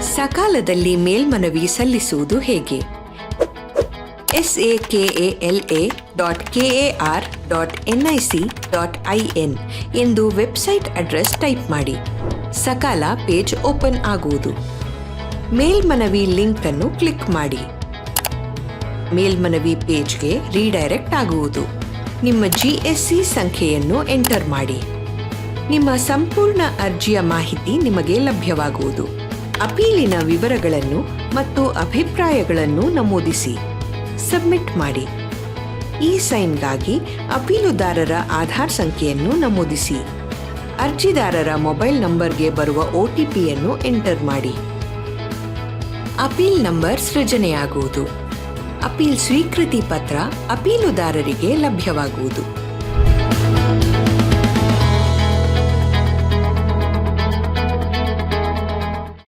ಸಕಾಲದಲ್ಲಿ ಮೇಲ್ಮನವಿ ಸಲ್ಲಿಸುವುದು ಹೇಗೆ? S A K A L A dot K A R dot N I C dot I N ಎಂದು website address type ಮಾಡಿ. Sakala page open ಆಗುವುದು. ಮೇಲ್ಮನವಿ ಲಿಂಕ್ ಅನ್ನು ಕ್ಲಿಕ್ ಮಾಡಿ. ಮೇಲ್ಮನವಿ ಪೇಜ್ಗೆ ರೀಡೈರೆಕ್ಟ್ ಆಗುವುದು. ನಿಮ್ಮ ಜಿ ಎಸ್ ಸಿ ಸಂಖ್ಯೆಯನ್ನು ಎಂಟರ್ ಮಾಡಿ. ನಿಮ್ಮ ಸಂಪೂರ್ಣ ಅರ್ಜಿಯ ಮಾಹಿತಿ ನಿಮಗೆ ಲಭ್ಯವಾಗುವುದು. ಅಪೀಲಿನ ವಿವರಗಳನ್ನು ಮತ್ತು ಅಭಿಪ್ರಾಯಗಳನ್ನು ನಮೂದಿಸಿ. ಸಬ್ಮಿಟ್ ಮಾಡಿ. ಈ ಸೈನ್ಗಾಗಿ ಅಪೀಲುದಾರರ ಆಧಾರ್ ಸಂಖ್ಯೆಯನ್ನು ನಮೂದಿಸಿ. ಅರ್ಜಿದಾರರ ಮೊಬೈಲ್ ನಂಬರ್ಗೆ ಬರುವ ಒ ಟಿ ಪಿಯನ್ನು ಎಂಟರ್ ಮಾಡಿ. ಅಪೀಲ್ ನಂಬರ್ ಸೃಜನೆಯಾಗುವುದು. ಅಪೀಲ್ ಸ್ವೀಕೃತಿ ಪತ್ರ ಅಪೀಲುದಾರರಿಗೆ ಲಭ್ಯವಾಗುವುದು.